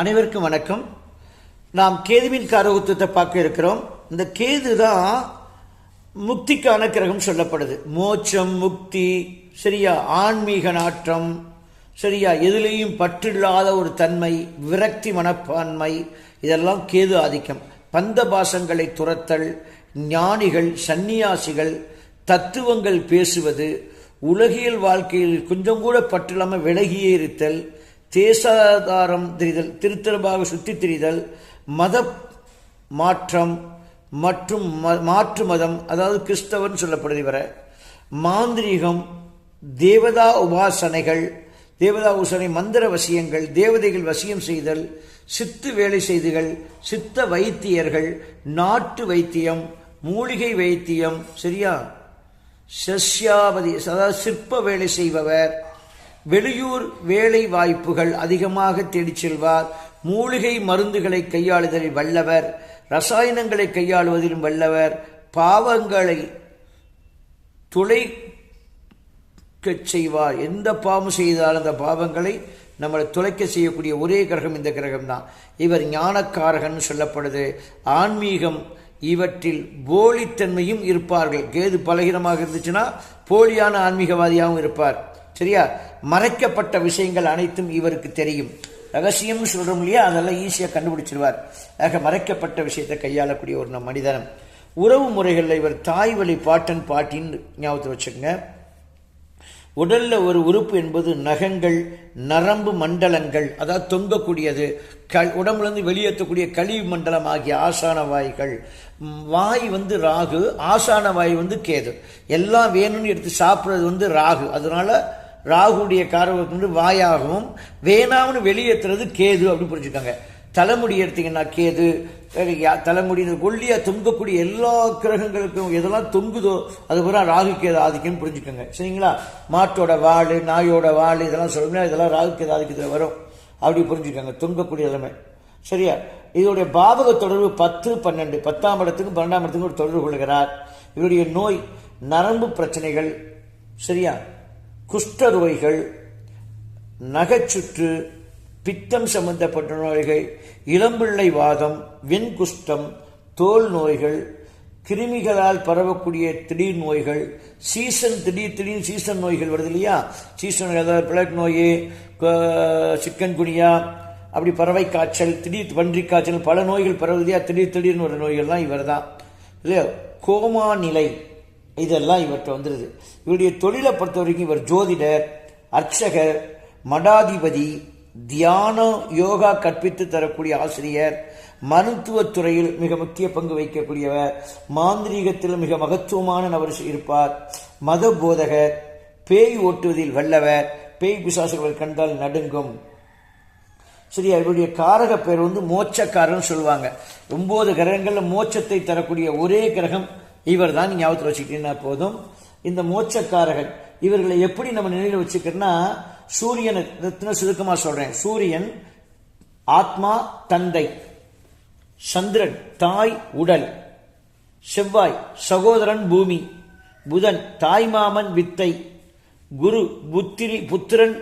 அனைவருக்கும் வணக்கம். நாம் கேதுவின் காரகத்துவத்தை பார்க்க இருக்கிறோம். இந்த கேது தான் முக்திக்கான கிரகம் சொல்லப்படுது. மோட்சம் முக்தி சரியா? ஆன்மீக நாற்றம் சரியா? எதுலேயும் பற்றில்லாத ஒரு தன்மை விரக்தி மனப்பான்மை இதெல்லாம் கேது ஆதிக்கம். பந்த பாசங்களை துரத்தல் ஞானிகள் சந்நியாசிகள் தத்துவங்கள் பேசுவது உலகியல் வாழ்க்கையில் கொஞ்சம் கூட பற்றில்லாமல் விலகியே இருத்தல் தேசாதாரம் தெரிதல் திருத்தரபாக சுத்தி திரிதல் மத மாற்றம் மற்றும் ம- மாற்று மதம் அதாவது கிறிஸ்தவன் சொல்லப்படுது இவர மாந்திரீகம் தேவதா உபாசனைகள் தேவதா உபாசனை மந்திர வசியங்கள் தேவதைகள் வசியம் செய்தல் சித்து வேலை செய்துகள் சித்த வைத்தியர்கள் நாட்டு வைத்தியம் மூலிகை வைத்தியம் சரியா? சஸ்யாவதி அதாவது சிற்ப வேலை செய்பவர் வெளியூர் வேலை வாய்ப்புகள் அதிகமாக தேடிச் செல்வார். மூலிகை மருந்துகளை கையாளுதலில் வல்லவர். ரசாயனங்களை கையாளுவதிலும் வல்லவர். பாவங்களை துளைக்கச் செய்வார். எந்த பாவம் செய்தாலும் அந்த பாவங்களை நம்மளை துளைக்க செய்யக்கூடிய ஒரே கிரகம் இந்த கிரகம் தான் இவர் ஞானக்காரகன் சொல்லப்படுது. ஆன்மீகம் இவற்றில் போலித்தன்மையும் இருப்பார்கள். கேது பலகீனமாக இருந்துச்சுன்னா போலியான ஆன்மீகவாதியாகவும் இருப்பார். சரியா? மறைக்கப்பட்ட விஷயங்கள் அனைத்தும் இவருக்கு தெரியும். ரகசியம்னு சொல்கிறோம் இல்லையா? அதெல்லாம் ஈஸியாக கண்டுபிடிச்சிருவார். ஆக மறைக்கப்பட்ட விஷயத்தை கையாளக்கூடிய ஒரு நம் மனிதனம். உறவு முறைகளில் இவர் தாய் வழி பாட்டன் பாட்டின்னு ஞாபகத்தில் வச்சுக்கோங்க. உடலில் ஒரு உறுப்பு என்பது நகங்கள் நரம்பு மண்டலங்கள் அதாவது தொங்கக்கூடியது க உடம்புலேருந்து வெளியேற்றக்கூடிய கழிவு மண்டலம் ஆகிய ஆசான வாய்கள். வாய் வந்து ராகு ஆசான வாய் வந்து கேது. எல்லாம் வேணும்னு எடுத்து சாப்பிட்றது வந்து ராகு. அதனால ராகுடைய காரகம் வந்து வாயாகவும் வேணாம்னு வெளியேற்றுறது கேது அப்படின்னு புரிஞ்சுக்கோங்க. தலைமுடி எடுத்தீங்கன்னா கேது யா- தலைமுடி இந்த ஒல்லியா தொங்கக்கூடிய எல்லா கிரகங்களுக்கும் எதெல்லாம் தொங்குதோ அது பூரா ராகு கேது ஆதிக்கம்னு புரிஞ்சுக்கோங்க. சரிங்களா? மாட்டோட வாள் நாயோட வாள் இதெல்லாம் சொல்லணும்னா இதெல்லாம் ராகு கேது ஆதிக்கத்தில் வரும். அப்படி புரிஞ்சுக்கோங்க தொங்கக்கூடிய எல்லாமே. சரியா? இதோடைய பாவக தொடர்பு பத்து பன்னெண்டு. பத்தாம் இடத்துக்கும் பன்னெண்டாம் இடத்துக்கும் ஒரு தொடர்பு கொள்கிறார். இவருடைய நோய் நரம்பு பிரச்சனைகள். சரியா? குஷ்டநோய்கள் நகைச்சுற்று பித்தம் சம்பந்தப்பட்ட நோய்கள் இளம்பிள்ளை வாதம் வெண்குஷ்டம் தோல் நோய்கள் கிருமிகளால் பரவக்கூடிய திடீர் நோய்கள் சீசன் திடீர் திடீர் சீசன் நோய்கள் வருது இல்லையா? சீசன் அதாவது பிளட் நோய் சிக்கன் குனியா அப்படி பறவை காய்ச்சல் திடீர் பன்றி காய்ச்சல் பல நோய்கள் பரவுது இல்லையா? திடீர் திடீர்னு ஒரு நோய்கள்லாம் இவர் தான் இல்லையா? கோமா நிலை. இதெல்லாம் இவர்கிட்ட வந்துடுது இவருடைய தொழிலை பொறுத்த வரைக்கும் இவர் ஜோதிடர் அர்ச்சகர் மடாதிபதி தியானம் யோகா கற்பித்து தரக்கூடிய ஆசிரியர் மருத்துவத் துறையில் மிக முக்கிய பங்கு வகிக்கக்கூடியவர் மாந்திரீகத்தில் மிக மகத்துவமான நபர் இருப்பார் மத போதகர் பேய் ஓட்டுவதில் வல்லவர் பேய் பிசாசுகள் கண்டால் நடுங்கும். சரியா? இவருடைய காரக பேர் வந்து மோட்சக்காரன் சொல்லுவாங்க. ஒன்பது கிரகங்களில் மோட்சத்தை தரக்கூடிய ஒரே கிரகம் இவர் தான் ஞாபகத்தில் வச்சுக்கிட்டீங்கன்னா போதும். இந்த மோட்சக்காரகன் இவர்களை எப்படி நம்ம நினைவில் வச்சுக்கிறோன்னா சூரியனை ரத்ன சுருக்கமாக சொல்கிறேன் சூரியன் ஆத்மா தந்தை சந்திரன் தாய் உடல் செவ்வாய் சகோதரன் பூமி புதன் தாய்மாமன் வித்தை குரு புத்திரி புத்திரன்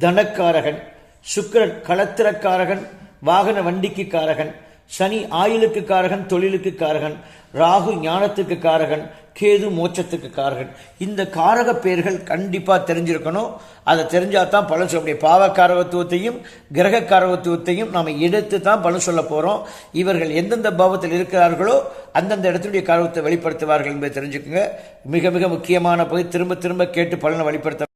தனக்காரகன் சுக்கரன் களத்திரக்காரகன் வாகன வண்டிக்கு காரகன் சனி ஆயுளுக்கு காரகன் தொழிலுக்கு காரகன் ராகு ஞானத்துக்கு காரகன் கேது மோட்சத்துக்கு காரகன். இந்த காரக பெயர்கள் கண்டிப்பாக தெரிஞ்சிருக்கணும். அதை தெரிஞ்சால் தான் பலன் சொல்ல முடியும். பாவ கிரக காரகத்துவத்தையும் நாம் எடுத்து தான் பலன் சொல்ல போகிறோம் இவர்கள் எந்தெந்த பாவத்தில் இருக்கிறார்களோ அந்தந்த இடத்துடைய காரகத்தை வெளிப்படுத்துவார்கள் என்பதை தெரிஞ்சுக்கோங்க. மிக மிக முக்கியமான பகுதி திரும்ப திரும்ப கேட்டு பலனை வெளிப்படுத்த